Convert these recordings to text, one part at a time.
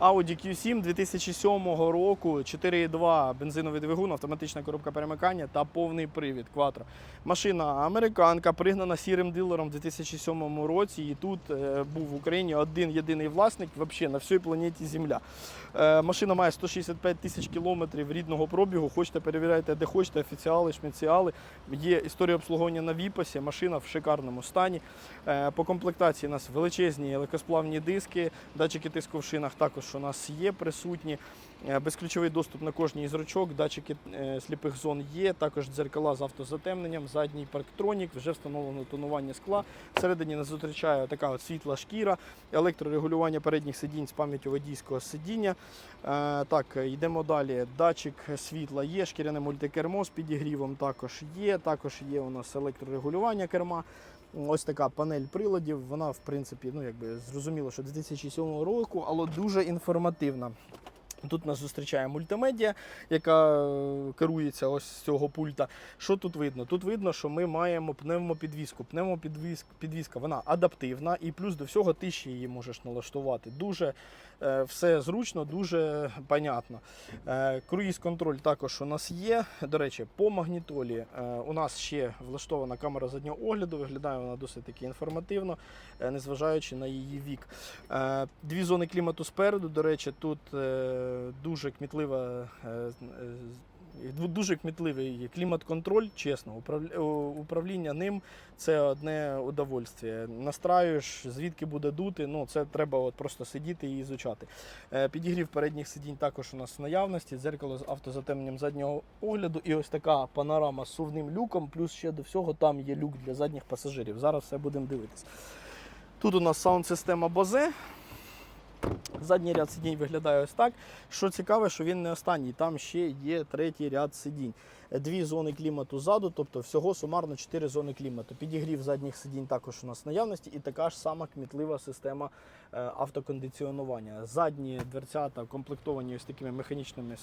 Audi Q7 2007 року, 4,2 бензиновий двигун, автоматична коробка перемикання та повний привід Quattro. Машина американка, пригнана сірим дилером в 2007 році. І тут е, був в Україні один єдиний власник взагалі на всій планеті Земля. Е, машина має 165 тисяч кілометрів рідного пробігу. Хочете перевіряйте, де хочете, офіціали, шміціали. Є історія обслуговування на Віпасі, машина в шикарному стані. Е, По комплектації у нас величезні легкосплавні диски, датчики тиску в шинах також у нас є присутні. Е, Безключовий доступ на кожній із ручок, датчики е, сліпих зон є, також дзеркала з автозатемненням, задній парктронік, вже встановлено тонування скла. Всередині нас зустрічає така от світла шкіра, електрорегулювання передніх сидінь з пам'яттю водійського сидіння. Е, Так, йдемо далі. Датчик світла є, шкіряне мультикермо з підігрівом також є. Також є у нас електрорегулювання керма. Ось така панель приладів. Вона, в принципі, ну якби зрозуміло, що 2007 року, але дуже інформативна. Тут нас зустрічає мультимедіа, яка е, керується ось з цього пульта. Що тут видно? Тут видно, що ми маємо пневмопідвізку. Пневмопідвізка вона адаптивна, і плюс до всього ти ще її можеш налаштувати. Дуже е, все зручно, дуже понятно. Е, круїз-контроль також у нас є. До речі, по магнітолі е, у нас ще влаштована камера заднього огляду. Виглядає вона досить таки інформативно, е, незважаючи на її вік. Е, Дві зони клімату спереду. До речі, тут е, дуже кмітлива. е, е, з- Дуже кмітливий клімат-контроль, чесно, управління ним це одне удовольствие. Настраюєш, звідки буде дути, ну це треба от просто сидіти і ізучати. Е, Підігрів передніх сидінь також у нас в наявності, дзеркало з автозатемненням заднього огляду і ось така панорама з сувним люком, плюс ще до всього там є люк для задніх пасажирів. Зараз все будемо дивитися. Тут у нас саунд-система Bose. Задній ряд сидінь виглядає ось так. Що цікаве, що він не останній. Там ще є третій ряд сидінь. Дві зони клімату ззаду, тобто всього сумарно чотири зони клімату. Підігрів задніх сидінь також у нас в наявності, і така ж сама кмітлива система е, автокондиціонування. Задні дверцята комплектовані ось такими механічними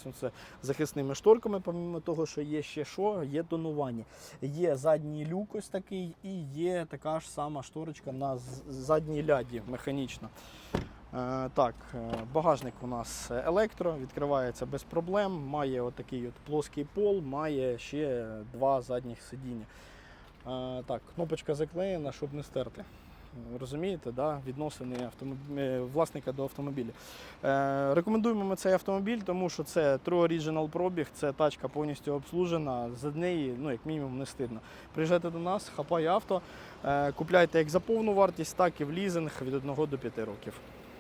захисними шторками, помимо того, що є ще що, є тонування. Є задній люк ось такий, і є така ж сама шторочка на задній ляді механічна. Е, Так, е, багажник у нас електро, відкривається без проблем. Має отакий от плоский пол, має ще два задніх сидіння. Е, Так, кнопочка заклеєна, щоб не стерти. Розумієте, да? відносини автомоб- власника до автомобіля. Е, рекомендуємо ми цей автомобіль, тому що це True Original пробіг, це тачка повністю обслужена. За неї, ну як мінімум, не стидно. Приїжджайте до нас, хапай авто, е, купляйте як за повну вартість, так і в лізинг від 1 до 5 років.